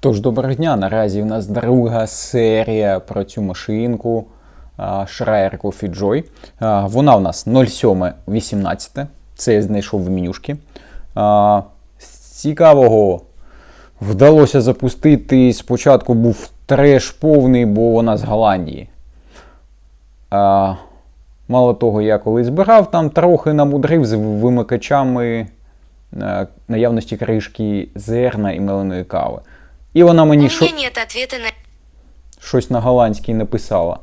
Тож, доброго дня. Наразі в нас друга серія про цю машинку Schreier Coffee Joy. Вона у нас 07.18. Це я знайшов в менюшки. З цікавого вдалося запустити. Спочатку був треш повний, бо вона з Голландії. Мало того, я коли збирав, там трохи намудрив з вимикачами наявності кришки зерна і меленої кави. І вона мені шо, на... щось на голландській написала.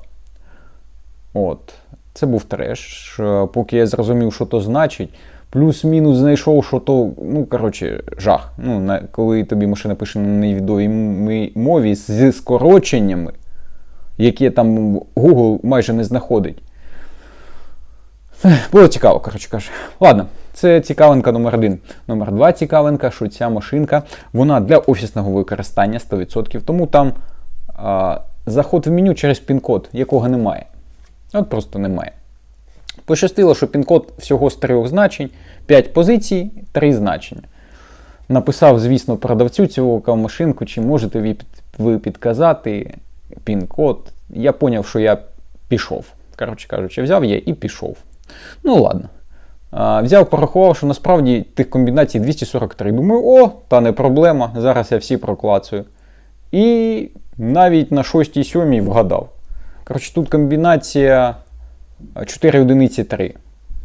От. Це був треш. Поки я зрозумів, що то значить. Плюс-мінус знайшов, що то, ну, коротше, жах. Ну, на, коли тобі машина пише на невідомій мові з скороченнями, які там Google майже не знаходить. Було цікаво, коротше кажучи. Ладно, це цікавинка номер один. Номер два цікавинка, що ця машинка вона для офісного використання 100%, тому там а, заход в меню через пін-код, якого немає. От просто немає. Пощастило, що пін-код всього з трьох значень, 5 позицій, 3 значення. Написав, звісно, продавцю цього кавмашинку, чи можете ви, підказати пін-код. Я поняв, що я пішов. Коротше кажучи, взяв я і пішов. Ну ладно. Взяв, порахував, що насправді тих комбінацій 243. Думаю, о, та не проблема. Зараз я всі проклацаю. І навіть на 6-7 вгадав. Коротше, тут комбінація 4 одиниці 3.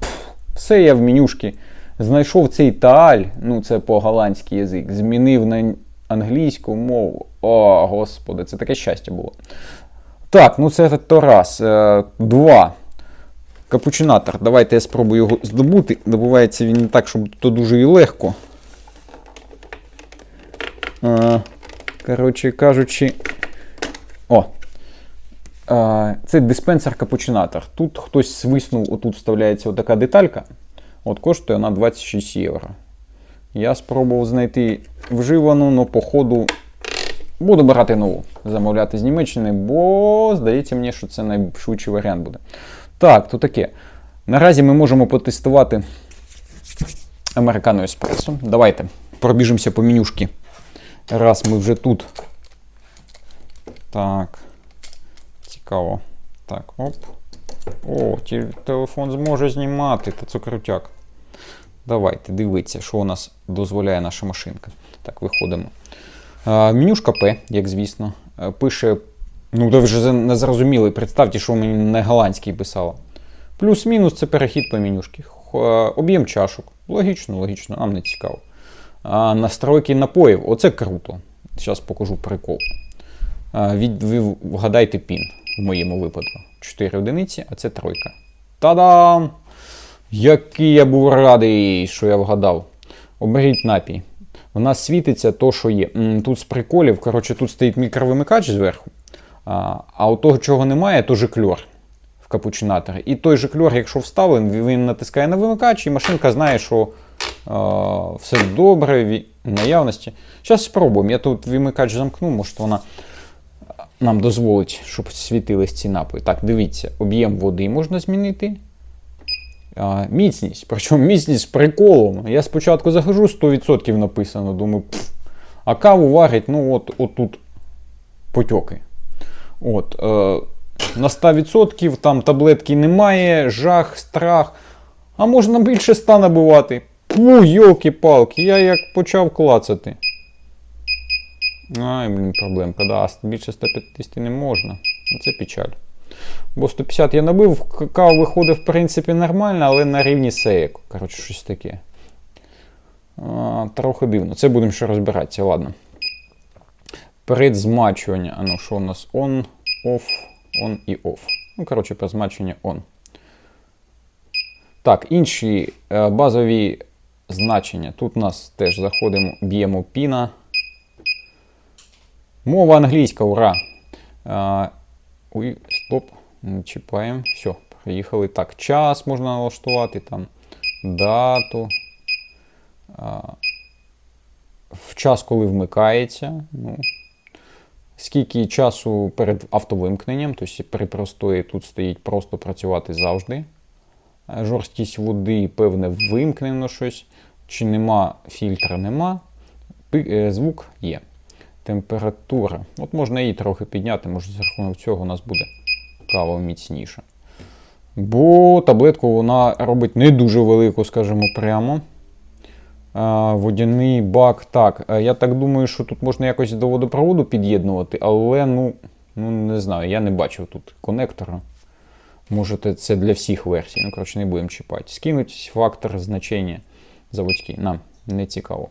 Пф, Все я в менюшки. Знайшов цей тааль, ну це по-голландськи язик, змінив на англійську мову. О, господи, це таке щастя було. Так, ну це то раз. Е, Два. Капучинатор. Давайте я спробую його здобути. Добувається він не так, щоб то дуже і легко. Коротше кажучи. О. Це диспенсер капучинатор. Тут хтось свиснув, отут вставляється отака деталька. От коштує вона 26 євро. Я спробував знайти вживану, але походу буду брати нову. Замовляти з Німеччини, бо здається мені, що це найшвидший варіант буде. Так, то таке. Наразі ми можемо потестувати американо еспресо. Давайте пробіжимося по менюшки. Раз ми вже тут. Так. Цікаво. Так, оп. О, телефон зможе знімати, та це крутяк. Давайте дивіться, що у нас дозволяє наша машинка. Так, виходимо. Менюшка П, як звісно. Е, Пише. Ну, ви вже не зрозуміли, представте, що мені на голландській писало. Плюс-мінус це перехід по менюшки. Е, Об'єм чашок. Логічно, логічно, нам не цікаво. А, настройки напоїв, оце круто. Зараз покажу прикол. Від, ви вгадайте пін в моєму випадку. 4 одиниці, а це тройка. Та-дам! Який я був радий, що я вгадав. Оберіть напій. У нас світиться то, що є. Тут з приколів, коротше, тут стоїть мікровимикач зверху. А, у того, чого немає, то жикльор в капучинаторі. І той жикльор, якщо вставлений, він натискає на вимикач, і машинка знає, що все добре, в наявності. Зараз спробуємо. Я тут вимикач замкну, може вона нам дозволить, щоб світились ці напої. Так, дивіться, об'єм води можна змінити. Міцність. Причому міцність з приколом. Я спочатку захожу 100% написано, думаю, пф, а каву варять, ну от, от тут потьоки. От, е, на 100% там таблетки немає, жах, страх. А можна більше 100 набивати. Пу, йолки-палки, я як почав клацати. Ай, блін, проблемка. Да, більше 150 не можна. Це печаль. Бо 150 я набив, какао виходить, в принципі, нормально, але на рівні сеєк. Коротше, щось таке. А, трохи дивно. Це будемо ще розбиратися, ладно. Передзмачування. А ну, що у нас on, off, on і off. Ну, коротше, перезмачування on. Так, інші е, базові значення. Тут у нас теж заходимо, б'ємо піна. Мова англійська, ура! А, Ой, стоп, не чіпаємо. Все, приїхали. Так, час можна налаштувати, там, дату. А, в час, коли вмикається. Ну, скільки часу перед автовимкненням, тобто при простої тут стоїть просто працювати завжди. Е, Жорсткість води, певне, вимкнено щось. Чи нема фільтра, нема. Е, Звук є. температура. От можна її трохи підняти, може за рахунок цього у нас буде кава міцніша. Бо таблетку вона робить не дуже велику, скажімо прямо. Водяний бак. Так, е, я так думаю, що тут можна якось до водопроводу під'єднувати, але ну, ну не знаю, я не бачив тут конектора. Може, це- це для всіх версій. Ну, коротше, не будемо чіпати. Скинуть фактор значення заводський. Нам не цікаво.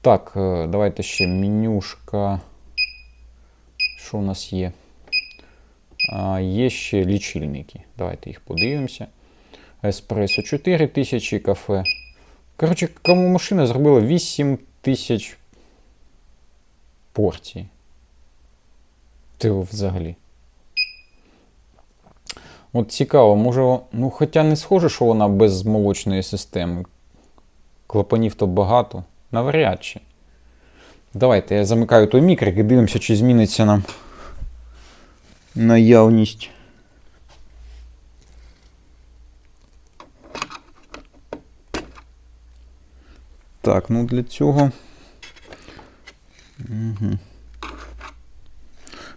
Так, е, давайте ще менюшка. Що у нас є? А, є ще лічильники. Давайте їх подивимося. Еспресо 4000 кафе. Коротше, кому машина зробила 8 тисяч порцій. Ти взагалі. От цікаво, може, ну хоча не схоже, що вона без молочної системи. Клапанів то багато. Навряд чи. Давайте я замикаю той мікрик і дивимося, чи зміниться нам наявність. Так, ну для цього. Угу.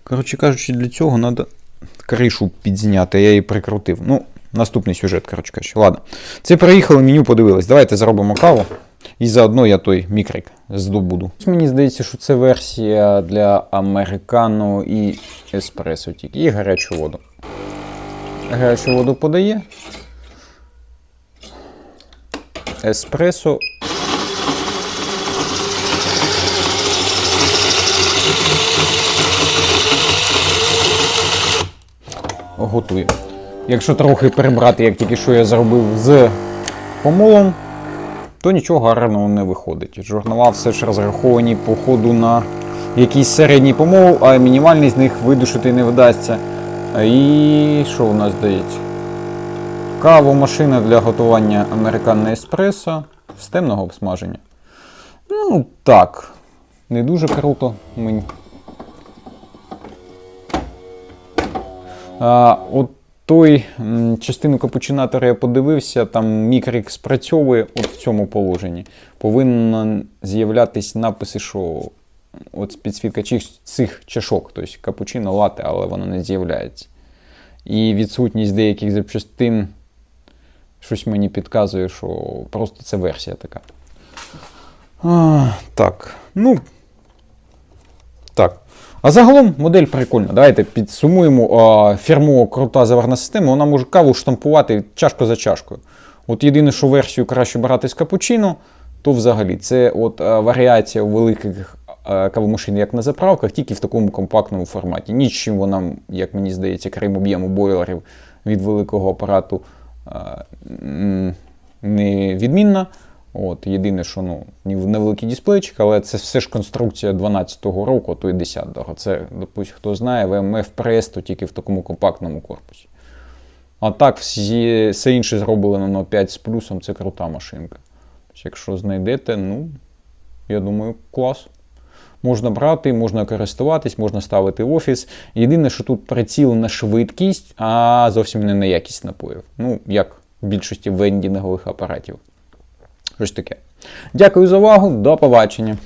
Коротше кажучи, для цього треба кришу підзняти, я її прикрутив. Ну, наступний сюжет, коротше кажучи. Ладно. Це приїхали, меню подивились. Давайте зробимо каву. І заодно я той мікрик здобуду. Мені здається, що це версія для американо і еспресо тільки. І гарячу воду. Гарячу воду подає. Еспресо. Готую. Якщо трохи перебрати, як тільки що я зробив з помолом, то нічого гарного не виходить. Журнала все ж розраховані по ходу на якийсь середній помол, а мінімальний з них видушити не вдасться. І що у нас дається? Кавомашина для готування американо еспресо з темного обсмаження. Ну, так. Не дуже круто мені. От той частину капучинатора я подивився, там мікрик спрацьовує от в цьому положенні. Повинен з'являтись написи, що от підсвітка цих чашок, тобто капучино, лате, але воно не з'являється. І відсутність деяких запчастин щось мені підказує, що просто це версія така. А, так, ну. Так. А загалом модель прикольна. Давайте підсумуємо. А, Фірмова крута заварна система, вона може каву штампувати чашку за чашкою. От єдине, що версію краще брати з капучино, то взагалі це от варіація великих кавомашин, як на заправках, тільки в такому компактному форматі. Нічим вона, як мені здається, крім об'єму бойлерів від великого апарату не відмінна. От, єдине, що ну, нев- невеликий дисплейчик, але це все ж конструкція 12-го року, то й 10-го. Це, допустим, хто знає, ВМФ Presto тільки в такому компактному корпусі. А так, всі, все інше зроблено на 5 з плюсом, це крута машинка. Тобто, якщо знайдете, ну, я думаю, клас. Можна брати, можна користуватись, можна ставити в офіс. Єдине, що тут приціл на швидкість, а зовсім не на якість напоїв. Ну, як в більшості вендінгових апаратів. Щось таке. Дякую за увагу, до побачення.